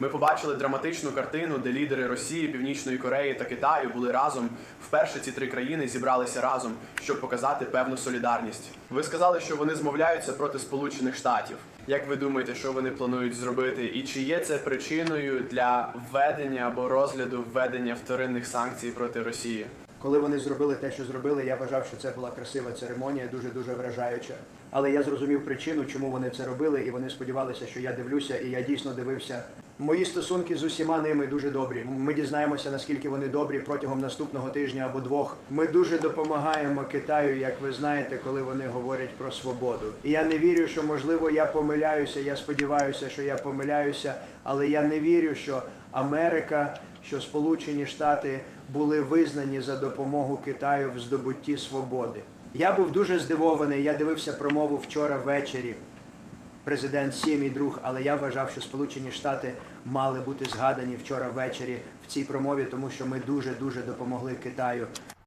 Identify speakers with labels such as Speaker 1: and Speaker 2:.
Speaker 1: Ми побачили драматичну картину, де лідери Росії, Північної Кореї та Китаю були разом. Вперше ці три країни зібралися разом, щоб показати певну солідарність. Ви сказали, що вони змовляються проти Сполучених Штатів. Як ви думаєте, що вони планують зробити? І чи є це причиною для введення або розгляду введення вторинних санкцій проти Росії?
Speaker 2: Коли вони зробили те, що зробили, я вважав, що це була красива церемонія, дуже дуже вражаюча. Але я зрозумів причину, чому вони це робили, і вони сподівалися, що я дивлюся, і я дійсно дивився. Мої стосунки з усіма ними дуже добрі. Ми дізнаємося, наскільки вони добрі протягом наступного тижня або двох. Ми дуже допомагаємо Китаю, як ви знаєте, коли вони говорять про свободу. І я не вірю, що можливо я помиляюся. Я сподіваюся, що я помиляюся, але я не вірю, що Америка, що Сполучені Штати були визнані за допомогу Китаю в здобутті свободи. Я був дуже здивований. Я дивився промову вчора ввечері. Президент Сі, мій друг, але я вважав, що Сполучені Штати мали бути згадані вчора ввечері в цій промові, тому що ми дуже дуже допомогли Китаю.